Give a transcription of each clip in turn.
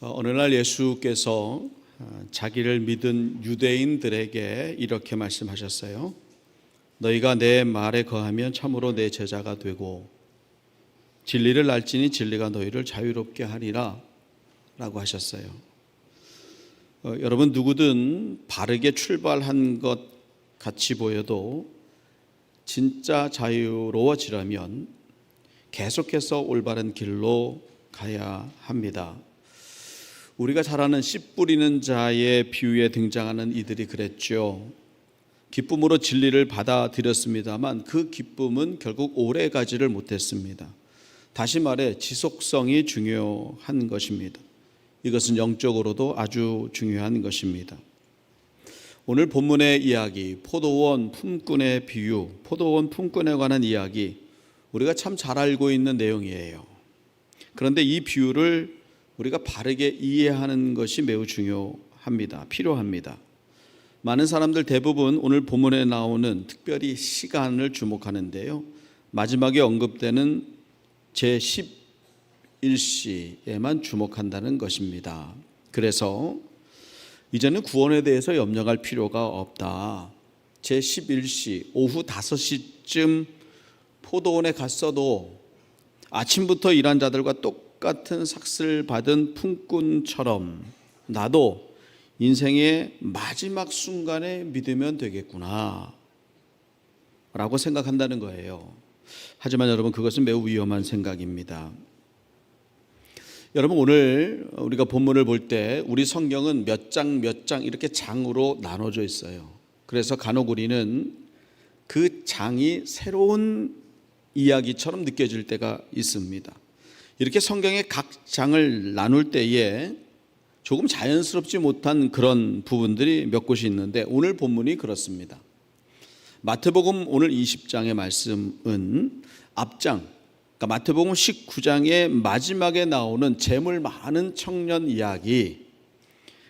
어, 어느 날 예수께서 어, 자기를 믿은 유대인들에게 이렇게 말씀하셨어요. 너희가 내 말에 거하면 참으로 내 제자가 되고 진리를 알지니 진리가 너희를 자유롭게 하리라 라고 하셨어요. 어, 여러분 누구든 바르게 출발한 것 같이 보여도 진짜 자유로워지려면 계속해서 올바른 길로 가야 합니다. 우리가 잘 아는 씨 뿌리는 자의 비유에 등장하는 이들이 그랬죠. 기쁨으로 진리를 받아들였습니다만 그 기쁨은 결국 오래 가지를 못했습니다. 다시 말해 지속성이 중요한 것입니다. 이것은 영적으로도 아주 중요한 것입니다. 오늘 본문의 이야기, 포도원 품꾼의 비유, 포도원 품꾼에 관한 이야기, 우리가 참 잘 알고 있는 내용이에요. 그런데 이 비유를 우리가 바르게 이해하는 것이 매우 중요합니다. 필요합니다. 많은 사람들 대부분 오늘 본문에 나오는 특별히 시간을 주목하는데요. 마지막에 언급되는 제 11시에만 주목한다는 것입니다. 그래서 이제는 구원에 대해서 염려할 필요가 없다. 제 11시 오후 5시쯤 포도원에 갔어도 아침부터 일한 자들과 똑 같은 삭슬 받은 품꾼처럼 나도 인생의 마지막 순간에 믿으면 되겠구나. 라고 생각한다는 거예요. 하지만 여러분, 그것은 매우 위험한 생각입니다. 여러분, 오늘 우리가 본문을 볼 때 우리 성경은 몇 장, 몇 장 이렇게 장으로 나눠져 있어요. 그래서 간혹 우리는 그 장이 새로운 이야기처럼 느껴질 때가 있습니다. 이렇게 성경의 각 장을 나눌 때에 조금 자연스럽지 못한 그런 부분들이 몇 곳이 있는데 오늘 본문이 그렇습니다. 마태복음 오늘 20장의 말씀은 앞장, 그러니까 마태복음 19장의 마지막에 나오는 재물 많은 청년 이야기.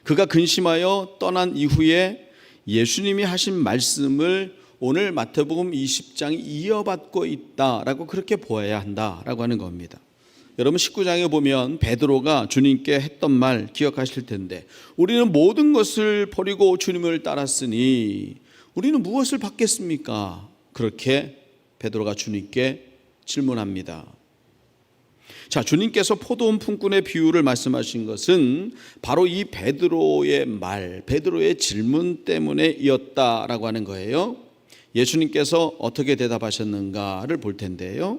그가 근심하여 떠난 이후에 예수님이 하신 말씀을 오늘 마태복음 20장이 이어받고 있다라고 그렇게 보아야 한다라고 하는 겁니다. 여러분 19장에 보면 베드로가 주님께 했던 말 기억하실 텐데 우리는 모든 것을 버리고 주님을 따랐으니 우리는 무엇을 받겠습니까? 그렇게 베드로가 주님께 질문합니다. 자, 주님께서 포도원 품꾼의 비유를 말씀하신 것은 바로 이 베드로의 말, 베드로의 질문 때문에 이었다라고 하는 거예요. 예수님께서 어떻게 대답하셨는가를 볼 텐데요.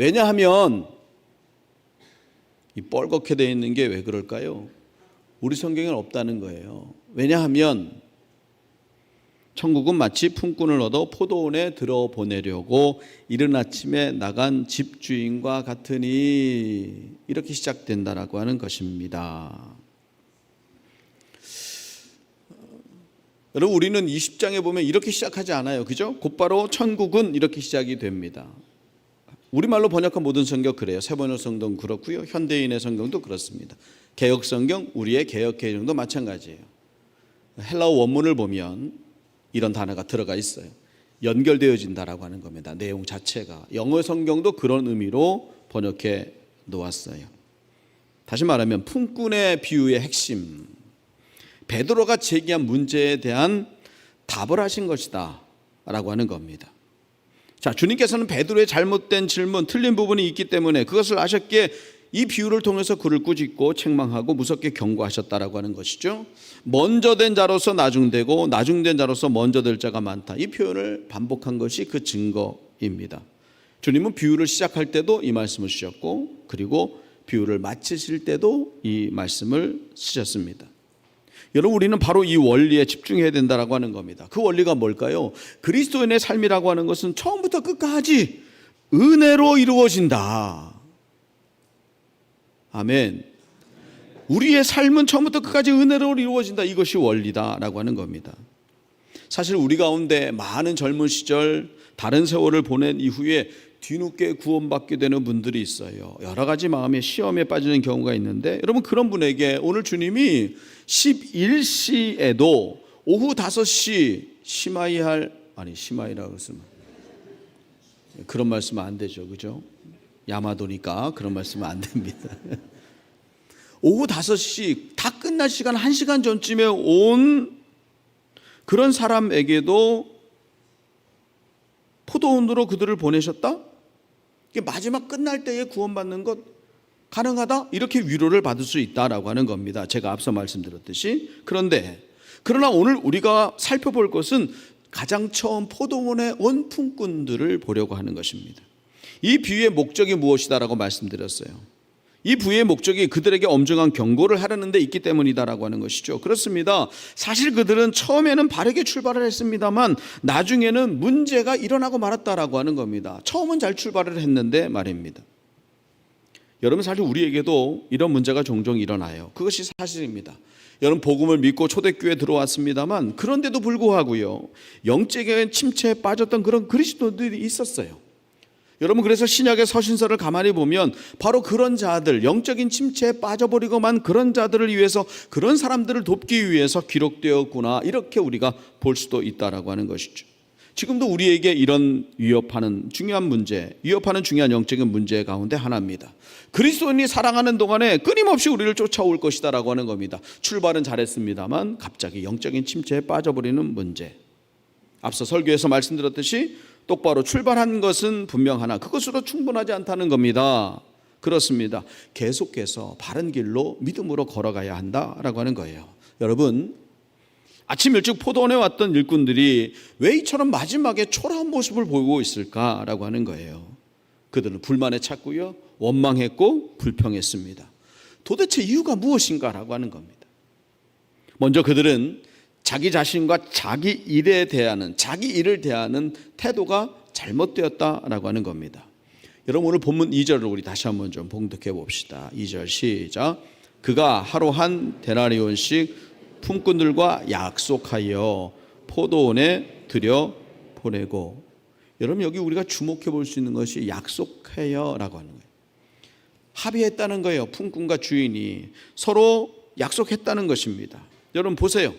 왜냐하면 이 뻘겋게 되어 있는 게 왜 그럴까요? 우리 성경에는 없다는 거예요. 왜냐하면 천국은 마치 품꾼을 얻어 포도원에 들어보내려고 이른 아침에 나간 집주인과 같으니 이렇게 시작된다라고 하는 것입니다. 여러분 우리는 20장에 보면 이렇게 시작하지 않아요. 그죠? 곧바로 천국은 이렇게 시작이 됩니다. 우리말로 번역한 모든 성경 그래요. 세번역 성경 그렇고요. 현대인의 성경도 그렇습니다. 개혁 성경, 우리의 개혁 개정도 마찬가지예요. 헬라어 원문을 보면 이런 단어가 들어가 있어요. 연결되어진다라고 하는 겁니다. 내용 자체가 영어 성경도 그런 의미로 번역해 놓았어요. 다시 말하면 품꾼의 비유의 핵심 베드로가 제기한 문제에 대한 답을 하신 것이다라고 하는 겁니다. 자, 주님께서는 베드로의 잘못된 질문, 틀린 부분이 있기 때문에 그것을 아셨기에 이 비유를 통해서 그를 꾸짖고 책망하고 무섭게 경고하셨다라고 하는 것이죠. 먼저 된 자로서 나중되고 나중된 자로서 먼저 될 자가 많다. 이 표현을 반복한 것이 그 증거입니다. 주님은 비유를 시작할 때도 이 말씀을 주셨고 그리고 비유를 마치실 때도 이 말씀을 쓰셨습니다. 여러분 우리는 바로 이 원리에 집중해야 된다라고 하는 겁니다. 그 원리가 뭘까요? 그리스도인의 삶이라고 하는 것은 처음부터 끝까지 은혜로 이루어진다. 아멘. 우리의 삶은 처음부터 끝까지 은혜로 이루어진다. 이것이 원리다라고 하는 겁니다. 사실 우리 가운데 많은 젊은 시절 다른 세월을 보낸 이후에 뒤늦게 구원받게 되는 분들이 있어요. 여러 가지 마음의 시험에 빠지는 경우가 있는데 여러분 그런 분에게 오늘 주님이 11시에도 오후 5시 심하이 할 아니 심하이라고 했으면 그런 말씀은 안 되죠. 그죠? 야마도니까 그런 말씀은 안 됩니다. 오후 5시 다 끝날 시간 1시간 전쯤에 온 그런 사람에게도 포도원으로 그들을 보내셨다? 이게 마지막 끝날 때에 구원받는 것 가능하다? 이렇게 위로를 받을 수 있다라고 하는 겁니다. 제가 앞서 말씀드렸듯이. 그런데 그러나 오늘 우리가 살펴볼 것은 가장 처음 포도원의 원품꾼들을 보려고 하는 것입니다. 이 비유의 목적이 무엇이다라고 말씀드렸어요. 이 부의 목적이 그들에게 엄중한 경고를 하려는 데 있기 때문이다라고 하는 것이죠. 그렇습니다. 사실 그들은 처음에는 바르게 출발을 했습니다만 나중에는 문제가 일어나고 말았다라고 하는 겁니다. 처음은 잘 출발을 했는데 말입니다. 여러분 사실 우리에게도 이런 문제가 종종 일어나요. 그것이 사실입니다. 여러분 복음을 믿고 초대교회 들어왔습니다만 그런데도 불구하고요. 영적인 침체에 빠졌던 그런 그리스도들이 있었어요. 여러분 그래서 신약의 서신서를 가만히 보면 바로 그런 자들 영적인 침체에 빠져버리고만 그런 자들을 위해서 그런 사람들을 돕기 위해서 기록되었구나 이렇게 우리가 볼 수도 있다라고 하는 것이죠. 지금도 우리에게 이런 위협하는 중요한 문제, 위협하는 중요한 영적인 문제 가운데 하나입니다. 그리스도인이 사랑하는 동안에 끊임없이 우리를 쫓아올 것이다라고 하는 겁니다. 출발은 잘했습니다만 갑자기 영적인 침체에 빠져버리는 문제. 앞서 설교에서 말씀드렸듯이 똑바로 출발한 것은 분명하나 그것으로 충분하지 않다는 겁니다. 그렇습니다. 계속해서 바른 길로 믿음으로 걸어가야 한다라고 하는 거예요. 여러분, 아침 일찍 포도원에 왔던 일꾼들이 왜 이처럼 마지막에 초라한 모습을 보이고 있을까라고 하는 거예요. 그들은 불만에 찼고요. 원망했고 불평했습니다. 도대체 이유가 무엇인가라고 하는 겁니다. 먼저 그들은 자기 자신과 자기 일에 대하는 자기 일을 대하는 태도가 잘못되었다라고 하는 겁니다. 여러분 오늘 본문 2절을 우리 다시 한번 좀 봉독해 봅시다. 2절 시작. 그가 하루 한 데나리온씩 품꾼들과 약속하여 포도원에 들여 보내고 여러분 여기 우리가 주목해 볼 수 있는 것이 약속해요라고 하는 거예요. 합의했다는 거예요. 품꾼과 주인이 서로 약속했다는 것입니다. 여러분 보세요.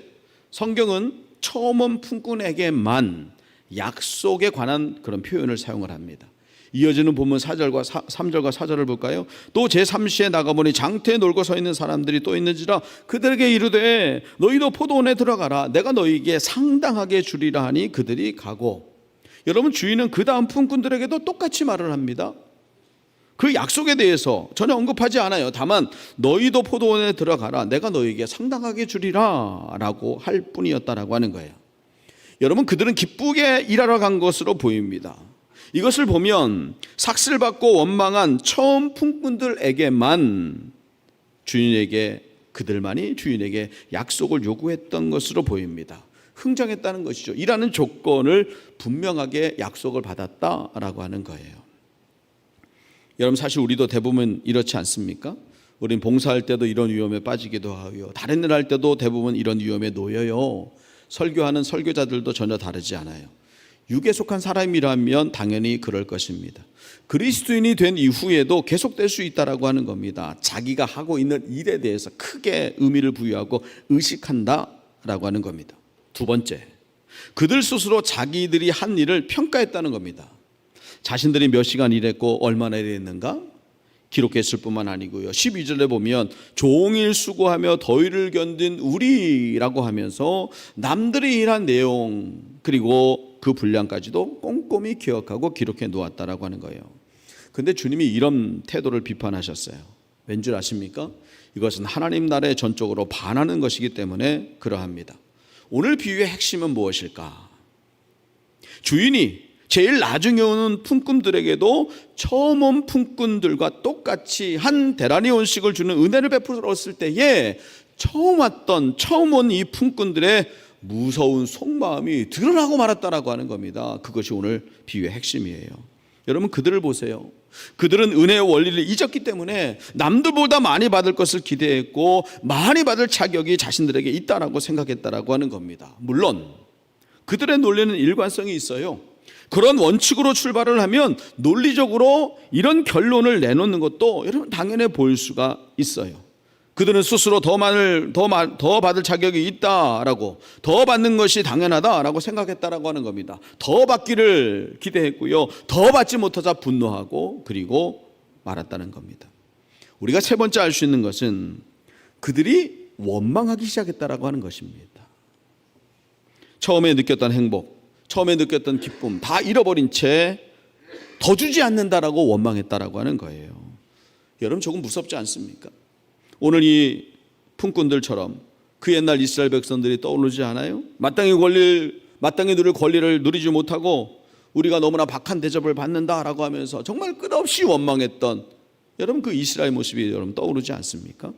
성경은 처음 온 품꾼에게만 약속에 관한 그런 표현을 사용을 합니다. 이어지는 본문 4절과 3절과 4절을 볼까요? 또 제3시에 나가보니 장터에 놀고 서 있는 사람들이 또 있는지라 그들에게 이르되 너희도 포도원에 들어가라 내가 너희에게 상당하게 주리라 하니 그들이 가고 여러분 주인은 그 다음 품꾼들에게도 똑같이 말을 합니다. 그 약속에 대해서 전혀 언급하지 않아요. 다만 너희도 포도원에 들어가라. 내가 너희에게 상당하게 주리라라고 할 뿐이었다라고 하는 거예요. 여러분 그들은 기쁘게 일하러 간 것으로 보입니다. 이것을 보면 삭슬 받고 원망한 처음 품꾼들에게만 주인에게 그들만이 주인에게 약속을 요구했던 것으로 보입니다. 흥정했다는 것이죠. 일하는 조건을 분명하게 약속을 받았다라고 하는 거예요. 여러분 사실 우리도 대부분 이렇지 않습니까? 우린 봉사할 때도 이런 위험에 빠지기도 하고요. 다른 일 할 때도 대부분 이런 위험에 놓여요. 설교하는 설교자들도 전혀 다르지 않아요. 육에 속한 사람이라면 당연히 그럴 것입니다. 그리스도인이 된 이후에도 계속될 수 있다라고 하는 겁니다. 자기가 하고 있는 일에 대해서 크게 의미를 부여하고 의식한다라고 하는 겁니다. 두 번째, 그들 스스로 자기들이 한 일을 평가했다는 겁니다. 자신들이 몇 시간 일했고 얼마나 일했는가 기록했을 뿐만 아니고요. 12절에 보면 종일 수고하며 더위를 견딘 우리라고 하면서 남들이 일한 내용 그리고 그 분량까지도 꼼꼼히 기억하고 기록해 놓았다라고 하는 거예요. 근데 주님이 이런 태도를 비판하셨어요. 왠 줄 아십니까? 이것은 하나님 나라의 전적으로 반하는 것이기 때문에 그러합니다. 오늘 비유의 핵심은 무엇일까? 주인이 제일 나중에 오는 품꾼들에게도 처음 온 품꾼들과 똑같이 한 데라니온씩을 주는 은혜를 베풀었을 때에 처음 왔던 처음 온 이 품꾼들의 무서운 속마음이 드러나고 말았다라고 하는 겁니다. 그것이 오늘 비유의 핵심이에요. 여러분 그들을 보세요. 그들은 은혜의 원리를 잊었기 때문에 남들보다 많이 받을 것을 기대했고 많이 받을 자격이 자신들에게 있다라고 생각했다라고 하는 겁니다. 물론 그들의 논리는 일관성이 있어요. 그런 원칙으로 출발을 하면 논리적으로 이런 결론을 내놓는 것도 여러분 당연해 보일 수가 있어요. 그들은 스스로 더 많을 더, 마- 더 받을 자격이 있다라고 더 받는 것이 당연하다라고 생각했다라고 하는 겁니다. 더 받기를 기대했고요. 더 받지 못하자 분노하고 그리고 말았다는 겁니다. 우리가 세 번째 알 수 있는 것은 그들이 원망하기 시작했다라고 하는 것입니다. 처음에 느꼈던 행복, 처음에 느꼈던 기쁨 다 잃어버린 채 더 주지 않는다라고 원망했다라고 하는 거예요. 여러분 조금 무섭지 않습니까? 오늘 이 품꾼들처럼 그 옛날 이스라엘 백성들이 떠오르지 않아요? 마땅히 권리 마땅히 누릴 권리를 누리지 못하고 우리가 너무나 박한 대접을 받는다라고 하면서 정말 끝없이 원망했던 여러분 그 이스라엘 모습이 여러분 떠오르지 않습니까?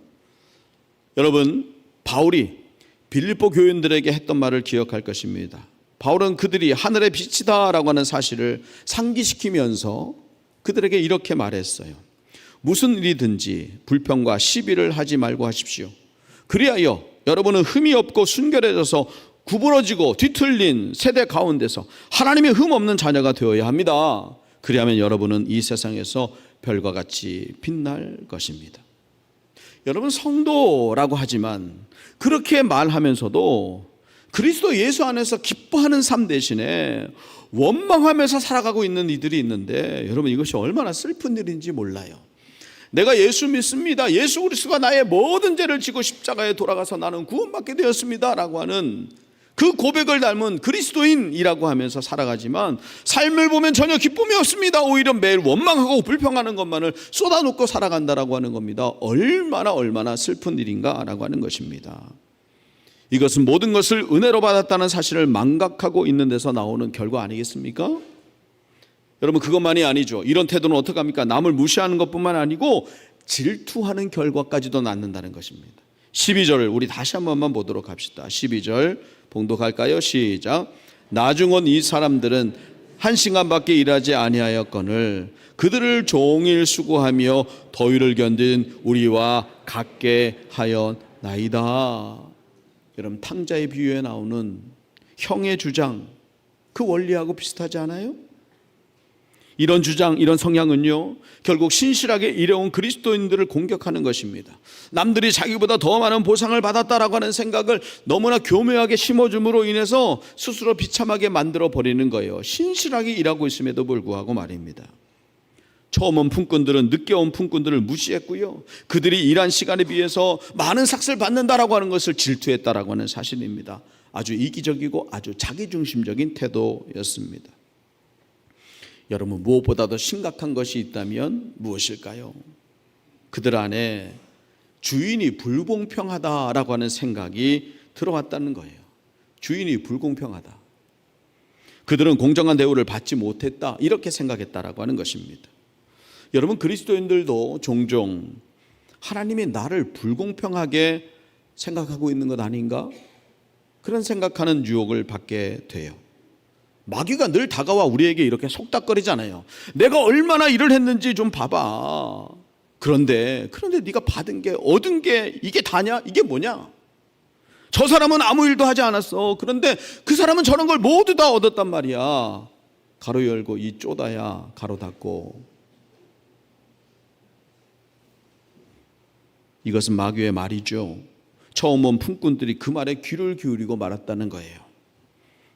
여러분 바울이 빌립보 교인들에게 했던 말을 기억할 것입니다. 바울은 그들이 하늘의 빛이다라고 하는 사실을 상기시키면서 그들에게 이렇게 말했어요. 무슨 일이든지 불평과 시비를 하지 말고 하십시오. 그리하여 여러분은 흠이 없고 순결해져서 구부러지고 뒤틀린 세대 가운데서 하나님의 흠 없는 자녀가 되어야 합니다. 그리하면 여러분은 이 세상에서 별과 같이 빛날 것입니다. 여러분 성도라고 하지만 그렇게 말하면서도 그리스도 예수 안에서 기뻐하는 삶 대신에 원망하면서 살아가고 있는 이들이 있는데 여러분 이것이 얼마나 슬픈 일인지 몰라요. 내가 예수 믿습니다. 예수 그리스도가 나의 모든 죄를 지고 십자가에 돌아가서 나는 구원받게 되었습니다라고 하는 그 고백을 닮은 그리스도인이라고 하면서 살아가지만 삶을 보면 전혀 기쁨이 없습니다. 오히려 매일 원망하고 불평하는 것만을 쏟아놓고 살아간다라고 하는 겁니다. 얼마나 얼마나 슬픈 일인가라고 하는 것입니다. 이것은 모든 것을 은혜로 받았다는 사실을 망각하고 있는 데서 나오는 결과 아니겠습니까? 여러분 그것만이 아니죠. 이런 태도는 어떡합니까? 남을 무시하는 것뿐만 아니고 질투하는 결과까지도 낳는다는 것입니다. 12절을 우리 다시 한 번만 보도록 합시다. 12절 봉독할까요? 시작. 나중은 이 사람들은 한 시간밖에 일하지 아니하였거늘 그들을 종일 수고하며 더위를 견딘 우리와 같게 하였나이다. 여러분 탕자의 비유에 나오는 형의 주장 그 원리하고 비슷하지 않아요? 이런 주장, 이런 성향은요, 결국 신실하게 일해온 그리스도인들을 공격하는 것입니다. 남들이 자기보다 더 많은 보상을 받았다라고 하는 생각을 너무나 교묘하게 심어줌으로 인해서 스스로 비참하게 만들어 버리는 거예요. 신실하게 일하고 있음에도 불구하고 말입니다. 처음 온 품꾼들은 늦게 온 품꾼들을 무시했고요. 그들이 일한 시간에 비해서 많은 삭스를 받는다라고 하는 것을 질투했다라고 하는 사실입니다. 아주 이기적이고 아주 자기중심적인 태도였습니다. 여러분 무엇보다도 심각한 것이 있다면 무엇일까요? 그들 안에 주인이 불공평하다라고 하는 생각이 들어왔다는 거예요. 주인이 불공평하다. 그들은 공정한 대우를 받지 못했다. 이렇게 생각했다라고 하는 것입니다. 여러분 그리스도인들도 종종 하나님이 나를 불공평하게 생각하고 있는 것 아닌가? 그런 생각하는 유혹을 받게 돼요. 마귀가 늘 다가와 우리에게 이렇게 속닥거리잖아요. 내가 얼마나 일을 했는지 좀 봐봐. 그런데 그런데 네가 받은 게 얻은 게 이게 다냐? 이게 뭐냐? 저 사람은 아무 일도 하지 않았어. 그런데 그 사람은 저런 걸 모두 다 얻었단 말이야. 가로 열고 이 쪼다야 가로 닫고 이것은 마귀의 말이죠. 처음 온 품꾼들이 그 말에 귀를 기울이고 말았다는 거예요.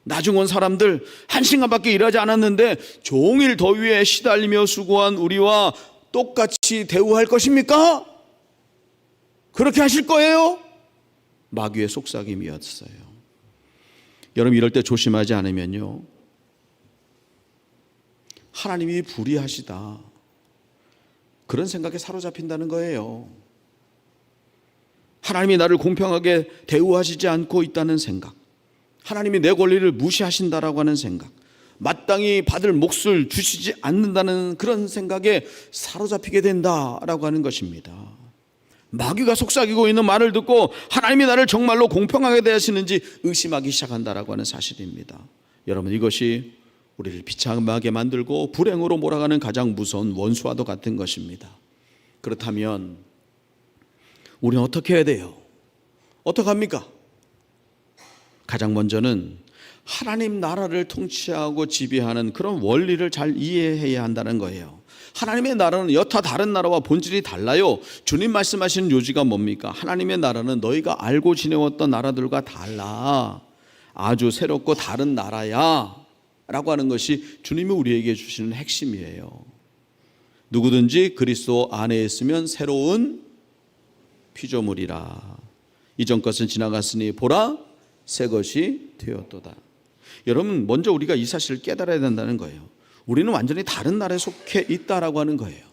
나중 온 사람들 한 시간밖에 일하지 않았는데 종일 더위에 시달리며 수고한 우리와 똑같이 대우할 것입니까? 그렇게 하실 거예요? 마귀의 속삭임이었어요. 여러분 이럴 때 조심하지 않으면요. 하나님이 불의하시다. 그런 생각에 사로잡힌다는 거예요. 하나님이 나를 공평하게 대우하시지 않고 있다는 생각. 하나님이 내 권리를 무시하신다라고 하는 생각. 마땅히 받을 몫을 주시지 않는다는 그런 생각에 사로잡히게 된다라고 하는 것입니다. 마귀가 속삭이고 있는 말을 듣고 하나님이 나를 정말로 공평하게 대하시는지 의심하기 시작한다라고 하는 사실입니다. 여러분 이것이 우리를 비참하게 만들고 불행으로 몰아가는 가장 무서운 원수와도 같은 것입니다. 그렇다면 우리는 어떻게 해야 돼요? 어떡합니까? 가장 먼저는 하나님 나라를 통치하고 지배하는 그런 원리를 잘 이해해야 한다는 거예요. 하나님의 나라는 여타 다른 나라와 본질이 달라요. 주님 말씀하시는 요지가 뭡니까? 하나님의 나라는 너희가 알고 지내왔던 나라들과 달라. 아주 새롭고 다른 나라야. 라고 하는 것이 주님이 우리에게 주시는 핵심이에요. 누구든지 그리스도 안에 있으면 새로운 피조물이라. 이전 것은 지나갔으니 보라 새 것이 되었도다. 여러분 먼저 우리가 이 사실을 깨달아야 된다는 거예요. 우리는 완전히 다른 나라에 속해 있다라고 하는 거예요.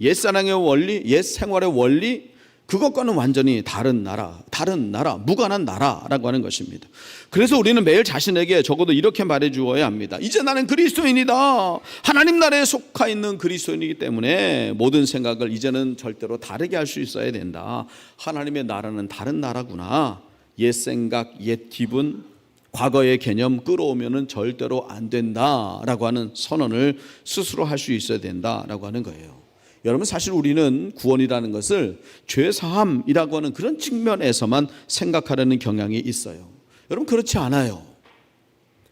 옛 사랑의 원리, 옛 생활의 원리 그것과는 완전히 다른 나라, 다른 나라, 무관한 나라라고 하는 것입니다. 그래서 우리는 매일 자신에게 적어도 이렇게 말해 주어야 합니다. 이제 나는 그리스도인이다. 하나님 나라에 속하 있는 그리스도인이기 때문에 모든 생각을 이제는 절대로 다르게 할 수 있어야 된다. 하나님의 나라는 다른 나라구나. 옛 생각, 옛 기분, 과거의 개념 끌어오면은 절대로 안 된다라고 하는 선언을 스스로 할 수 있어야 된다라고 하는 거예요. 여러분 사실 우리는 구원이라는 것을 죄 사함이라고 하는 그런 측면에서만 생각하려는 경향이 있어요. 여러분 그렇지 않아요.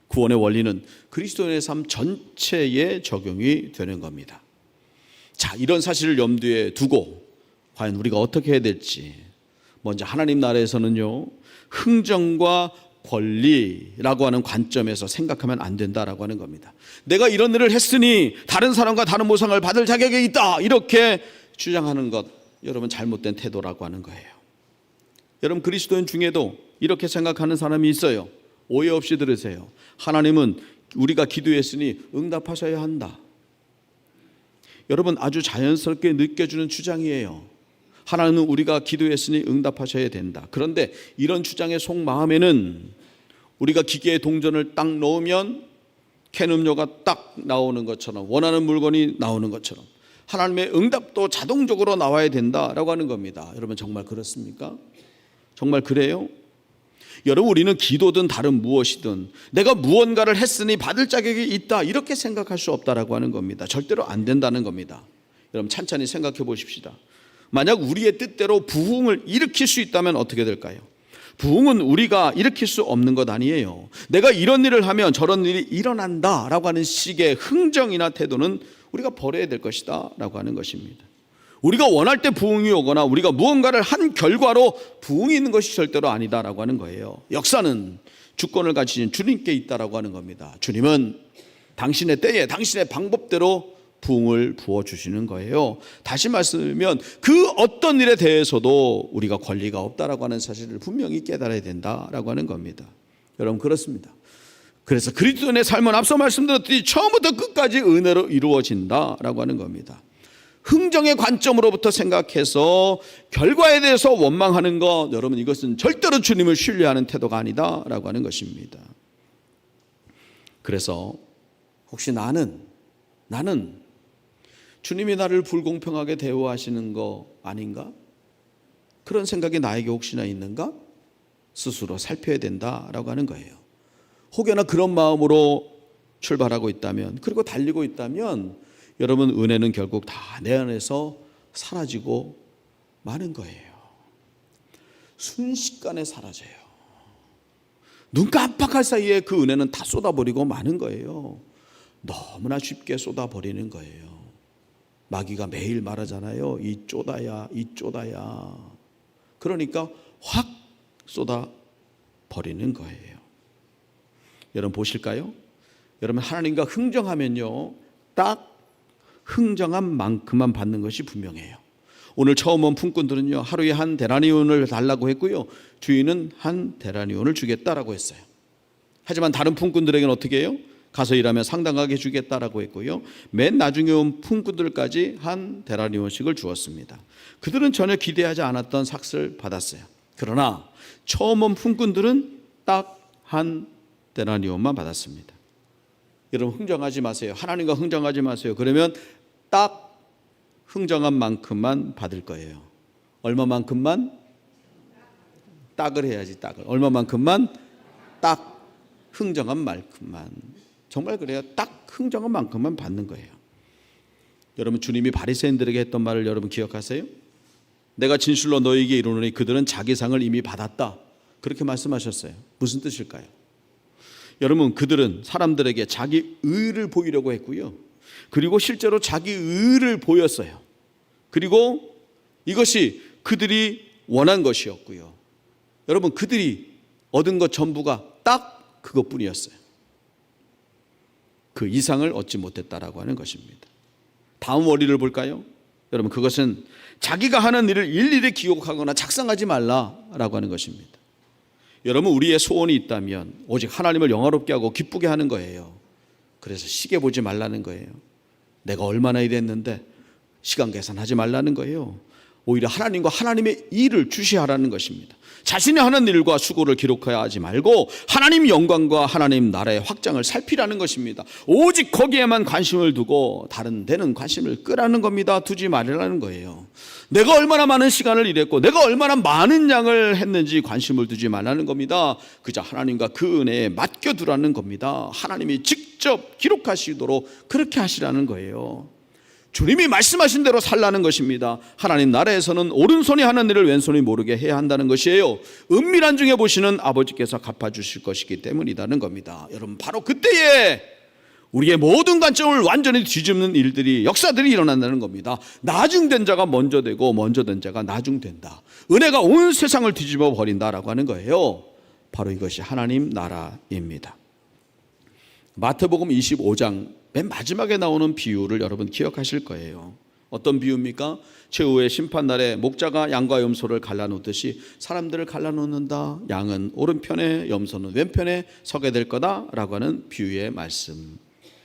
구원의 원리는 그리스도의 삶 전체에 적용이 되는 겁니다. 자, 이런 사실을 염두에 두고 과연 우리가 어떻게 해야 될지 먼저 하나님 나라에서는요. 흥정과 권리라고 하는 관점에서 생각하면 안 된다라고 하는 겁니다. 내가 이런 일을 했으니 다른 사람과 다른 보상을 받을 자격이 있다. 이렇게 주장하는 것 여러분 잘못된 태도라고 하는 거예요. 여러분 그리스도인 중에도 이렇게 생각하는 사람이 있어요. 오해 없이 들으세요. 하나님은 우리가 기도했으니 응답하셔야 한다. 여러분 아주 자연스럽게 느껴지는 주장이에요. 하나님은 우리가 기도했으니 응답하셔야 된다. 그런데 이런 주장의 속 마음에는 우리가 기계에 동전을 딱 넣으면 캔 음료가 딱 나오는 것처럼 원하는 물건이 나오는 것처럼 하나님의 응답도 자동적으로 나와야 된다라고 하는 겁니다. 여러분 정말 그렇습니까? 정말 그래요? 여러분 우리는 기도든 다른 무엇이든 내가 무언가를 했으니 받을 자격이 있다 이렇게 생각할 수 없다라고 하는 겁니다. 절대로 안 된다는 겁니다. 여러분 찬찬히 생각해 보십시다. 만약 우리의 뜻대로 부흥을 일으킬 수 있다면 어떻게 될까요? 부흥은 우리가 일으킬 수 없는 것 아니에요. 내가 이런 일을 하면 저런 일이 일어난다라고 하는 식의 흥정이나 태도는 우리가 버려야 될 것이다라고 하는 것입니다. 우리가 원할 때 부흥이 오거나 우리가 무언가를 한 결과로 부흥이 있는 것이 절대로 아니다라고 하는 거예요. 역사는 주권을 가지신 주님께 있다라고 하는 겁니다. 주님은 당신의 때에 당신의 방법대로 부흥을 부어 주시는 거예요. 다시 말씀하면 그 어떤 일에 대해서도 우리가 권리가 없다라고 하는 사실을 분명히 깨달아야 된다라고 하는 겁니다. 여러분 그렇습니다. 그래서 그리스도인의 삶은 앞서 말씀드렸듯이 처음부터 끝까지 은혜로 이루어진다라고 하는 겁니다. 흥정의 관점으로부터 생각해서 결과에 대해서 원망하는 것 여러분 이것은 절대로 주님을 신뢰하는 태도가 아니다라고 하는 것입니다. 그래서 혹시 나는 나는 주님이 나를 불공평하게 대우하시는 거 아닌가? 그런 생각이 나에게 혹시나 있는가? 스스로 살펴야 된다라고 하는 거예요. 혹여나 그런 마음으로 출발하고 있다면 그리고 달리고 있다면 여러분 은혜는 결국 다 내 안에서 사라지고 마는 거예요. 순식간에 사라져요. 눈 깜빡할 사이에 그 은혜는 다 쏟아버리고 마는 거예요. 너무나 쉽게 쏟아버리는 거예요. 마귀가 매일 말하잖아요. 이 쪼다야, 이 쪼다야. 그러니까 확 쏟아 버리는 거예요. 여러분 보실까요? 여러분 하나님과 흥정하면요. 딱 흥정한 만큼만 받는 것이 분명해요. 오늘 처음 온 품꾼들은요. 하루에 한 데나리온을 달라고 했고요. 주인은 한 데나리온을 주겠다라고 했어요. 하지만 다른 품꾼들에게는 어떻게 해요? 가서 일하면 상당하게 주겠다라고 했고요. 맨 나중에 온 품꾼들까지 한 데나리온씩을 주었습니다. 그들은 전혀 기대하지 않았던 삭스를 받았어요. 그러나 처음 온 품꾼들은 딱한 데나리온만 받았습니다. 여러분 흥정하지 마세요. 하나님과 흥정하지 마세요. 그러면 딱 흥정한 만큼만 받을 거예요. 얼마만큼만? 딱을 해야지 딱을. 얼마만큼만? 딱 흥정한 만큼만. 정말 그래요. 딱 흥정한 만큼만 받는 거예요. 여러분 주님이 바리새인들에게 했던 말을 여러분 기억하세요? 내가 진실로 너에게 이르노니 그들은 자기 상을 이미 받았다. 그렇게 말씀하셨어요. 무슨 뜻일까요? 여러분 그들은 사람들에게 자기 의를 보이려고 했고요. 그리고 실제로 자기 의를 보였어요. 그리고 이것이 그들이 원한 것이었고요. 여러분 그들이 얻은 것 전부가 딱 그것뿐이었어요. 그 이상을 얻지 못했다라고 하는 것입니다. 다음 원리를 볼까요? 여러분 그것은 자기가 하는 일을 일일이 기록하거나 작성하지 말라라고 하는 것입니다. 여러분 우리의 소원이 있다면 오직 하나님을 영화롭게 하고 기쁘게 하는 거예요. 그래서 시계 보지 말라는 거예요. 내가 얼마나 일했는데 시간 계산하지 말라는 거예요. 오히려 하나님과 하나님의 일을 주시하라는 것입니다. 자신이 하는 일과 수고를 기록해야 하지 말고 하나님 영광과 하나님 나라의 확장을 살피라는 것입니다. 오직 거기에만 관심을 두고 다른 데는 관심을 끄라는 겁니다. 두지 말라는 거예요. 내가 얼마나 많은 시간을 일했고 내가 얼마나 많은 양을 했는지 관심을 두지 말라는 겁니다. 그저 하나님과 그 은혜에 맡겨두라는 겁니다. 하나님이 직접 기록하시도록 그렇게 하시라는 거예요. 주님이 말씀하신 대로 살라는 것입니다. 하나님 나라에서는 오른손이 하는 일을 왼손이 모르게 해야 한다는 것이에요. 은밀한 중에 보시는 아버지께서 갚아주실 것이기 때문이라는 겁니다. 여러분 바로 그때에 우리의 모든 관점을 완전히 뒤집는 일들이 역사들이 일어난다는 겁니다. 나중된 자가 먼저 되고 먼저 된 자가 나중된다. 은혜가 온 세상을 뒤집어 버린다라고 하는 거예요. 바로 이것이 하나님 나라입니다. 마태복음 25장 맨 마지막에 나오는 비유를 여러분 기억하실 거예요. 어떤 비유입니까? 최후의 심판날에 목자가 양과 염소를 갈라놓듯이 사람들을 갈라놓는다. 양은 오른편에 염소는 왼편에 서게 될 거다라고 하는 비유의 말씀.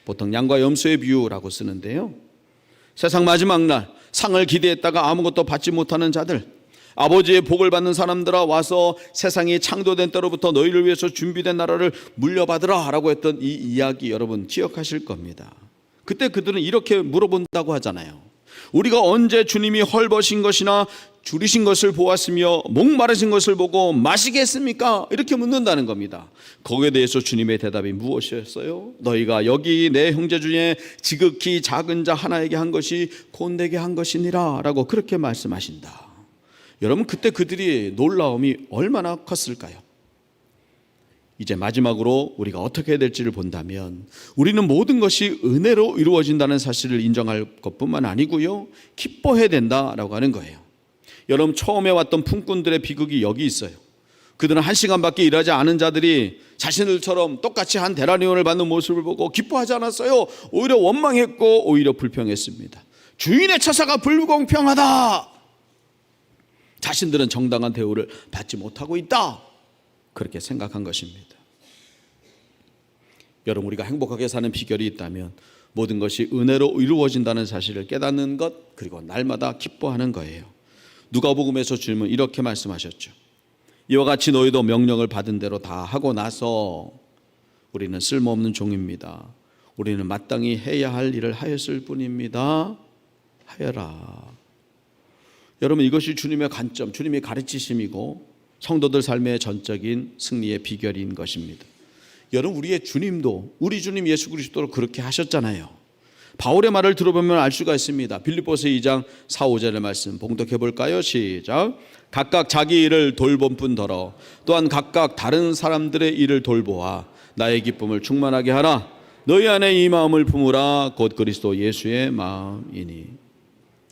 보통 양과 염소의 비유라고 쓰는데요. 세상 마지막 날 상을 기대했다가 아무것도 받지 못하는 자들 아버지의 복을 받는 사람들아 와서 세상이 창조된 때로부터 너희를 위해서 준비된 나라를 물려받으라 라고 했던 이 이야기 여러분 기억하실 겁니다. 그때 그들은 이렇게 물어본다고 하잖아요. 우리가 언제 주님이 헐벗인 것이나 줄이신 것을 보았으며 목마르신 것을 보고 마시겠습니까? 이렇게 묻는다는 겁니다. 거기에 대해서 주님의 대답이 무엇이었어요? 너희가 여기 내 형제 중에 지극히 작은 자 하나에게 한 것이 곧 내게 한 것이니라 라고 그렇게 말씀하신다. 여러분 그때 그들이 놀라움이 얼마나 컸을까요? 이제 마지막으로 우리가 어떻게 해야 될지를 본다면 우리는 모든 것이 은혜로 이루어진다는 사실을 인정할 것뿐만 아니고요. 기뻐해야 된다라고 하는 거예요. 여러분 처음에 왔던 품꾼들의 비극이 여기 있어요. 그들은 한 시간밖에 일하지 않은 자들이 자신들처럼 똑같이 한 대라니온을 받는 모습을 보고 기뻐하지 않았어요. 오히려 원망했고 오히려 불평했습니다. 주인의 처사가 불공평하다. 자신들은 정당한 대우를 받지 못하고 있다. 그렇게 생각한 것입니다. 여러분 우리가 행복하게 사는 비결이 있다면 모든 것이 은혜로 이루어진다는 사실을 깨닫는 것 그리고 날마다 기뻐하는 거예요. 누가복음에서 주님은 이렇게 말씀하셨죠. 이와 같이 너희도 명령을 받은 대로 다 하고 나서 우리는 쓸모없는 종입니다. 우리는 마땅히 해야 할 일을 하였을 뿐입니다. 하여라. 여러분 이것이 주님의 관점, 주님의 가르치심이고 성도들 삶의 전적인 승리의 비결인 것입니다. 여러분 우리의 주님도 우리 주님 예수 그리스도로 그렇게 하셨잖아요. 바울의 말을 들어보면 알 수가 있습니다. 빌립보서 2장 4, 5절의 말씀 봉독해 볼까요? 시작. 각각 자기 일을 돌본 뿐더러 또한 각각 다른 사람들의 일을 돌보아 나의 기쁨을 충만하게 하라. 너희 안에 이 마음을 품으라 곧 그리스도 예수의 마음이니.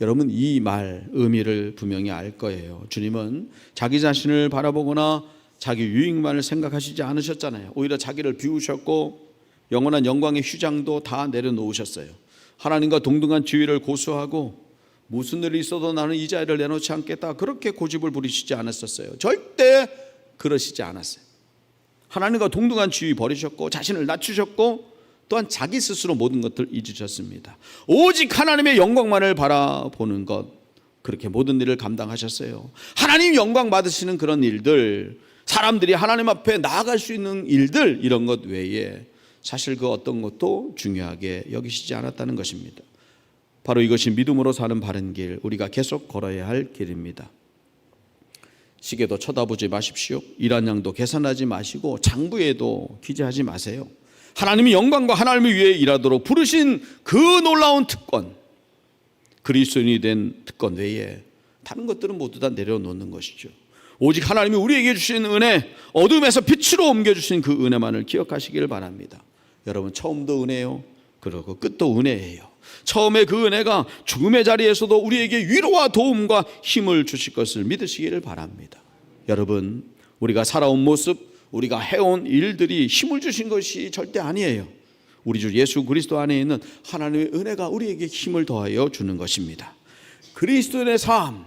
여러분 이 말 의미를 분명히 알 거예요. 주님은 자기 자신을 바라보거나 자기 유익만을 생각하시지 않으셨잖아요. 오히려 자기를 비우셨고 영원한 영광의 휴장도 다 내려놓으셨어요. 하나님과 동등한 지위를 고수하고 무슨 일이 있어도 나는 이 자리를 내놓지 않겠다. 그렇게 고집을 부리시지 않았었어요. 절대 그러시지 않았어요. 하나님과 동등한 지위 버리셨고 자신을 낮추셨고 또한 자기 스스로 모든 것을 잊으셨습니다. 오직 하나님의 영광만을 바라보는 것 그렇게 모든 일을 감당하셨어요. 하나님 영광 받으시는 그런 일들 사람들이 하나님 앞에 나아갈 수 있는 일들 이런 것 외에 사실 그 어떤 것도 중요하게 여기시지 않았다는 것입니다. 바로 이것이 믿음으로 사는 바른 길, 우리가 계속 걸어야 할 길입니다. 시계도 쳐다보지 마십시오. 일한 양도 계산하지 마시고 장부에도 기재하지 마세요. 하나님의 영광과 하나님을 위해 일하도록 부르신 그 놀라운 특권, 그리스도인이 된 특권 외에 다른 것들은 모두 다 내려놓는 것이죠. 오직 하나님이 우리에게 주신 은혜, 어둠에서 빛으로 옮겨주신 그 은혜만을 기억하시기를 바랍니다. 여러분, 처음도 은혜요. 그리고 끝도 은혜예요. 처음에 그 은혜가 죽음의 자리에서도 우리에게 위로와 도움과 힘을 주실 것을 믿으시기를 바랍니다. 여러분, 우리가 살아온 모습, 우리가 해온 일들이 힘을 주신 것이 절대 아니에요. 우리 주 예수 그리스도 안에 있는 하나님의 은혜가 우리에게 힘을 더하여 주는 것입니다. 그리스도의 삶,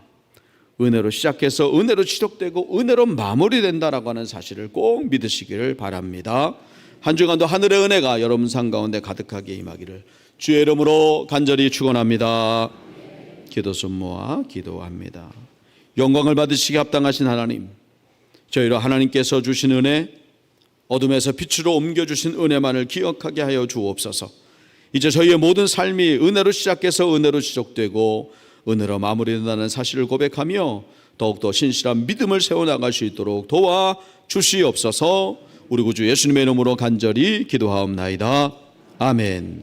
은혜로 시작해서 은혜로 지속되고 은혜로 마무리된다라고 하는 사실을 꼭 믿으시기를 바랍니다. 한 주간도 하늘의 은혜가 여러분 삶 가운데 가득하게 임하기를 주의 이름으로 간절히 축원합니다. 기도 손 모아 기도합니다. 영광을 받으시기 합당하신 하나님, 저희로 하나님께서 주신 은혜, 어둠에서 빛으로 옮겨주신 은혜만을 기억하게 하여 주옵소서. 이제 저희의 모든 삶이 은혜로 시작해서 은혜로 지속되고 은혜로 마무리된다는 사실을 고백하며 더욱더 신실한 믿음을 세워나갈 수 있도록 도와 주시옵소서 우리 구주 예수님의 이름으로 간절히 기도하옵나이다. 아멘.